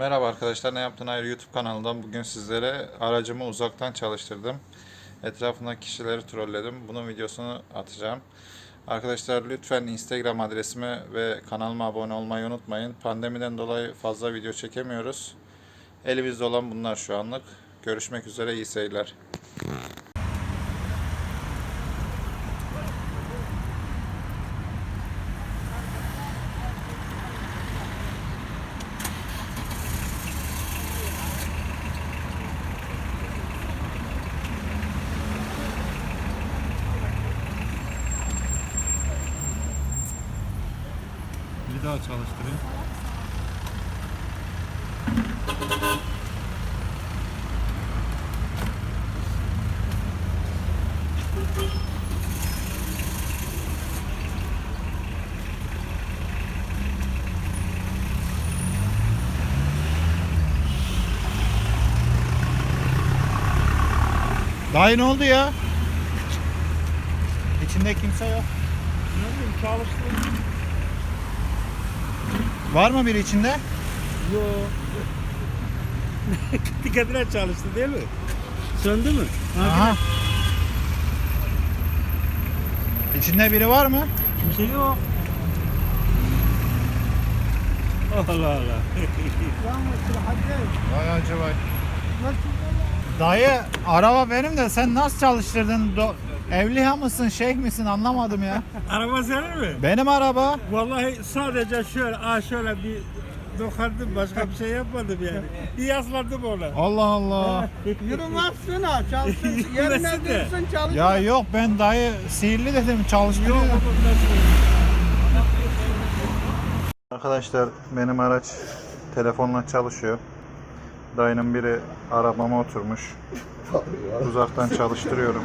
Merhaba arkadaşlar, Ne Yaptın Hayır YouTube kanalından bugün sizlere aracımı uzaktan çalıştırdım. Etrafındaki kişileri trolledim. Bunun videosunu atacağım. Arkadaşlar lütfen Instagram adresime ve kanalıma abone olmayı unutmayın. Pandemiden dolayı fazla video çekemiyoruz. Elimizde olan bunlar şu anlık. Görüşmek üzere, iyi seyirler. Bir daha çalıştırayım. Dayı ne oldu ya? İçinde kimse yok. Ne bileyim çalıştırayım. Var mı biri içinde? Yo. Dikkatine çalıştı değil mi? Söndü mü? Aha. İçinde biri var mı? Kimse yok. Allah Allah. Vay acaba. Dayı araba benim de sen nasıl çalıştırdın? Do- Evliya mısın, şeyh misin anlamadım ya. Araba senin mi? Benim araba. Vallahi sadece şöyle, aa şöyle bir dokandım başka bir şey yapmadım yani. Bir yasladım ona. Allah Allah. Yürümezsin ha çalışsın. Yerine Yürümesin de. dursun çalış. Ya yok ben dayı sihirli dedim çalıştırıyor. Yok Arkadaşlar benim araç telefonla çalışıyor. Dayının biri arabama oturmuş. Uzaktan çalıştırıyorum.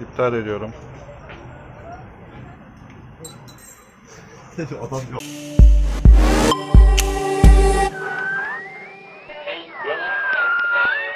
İptal ediyorum. Adam yok.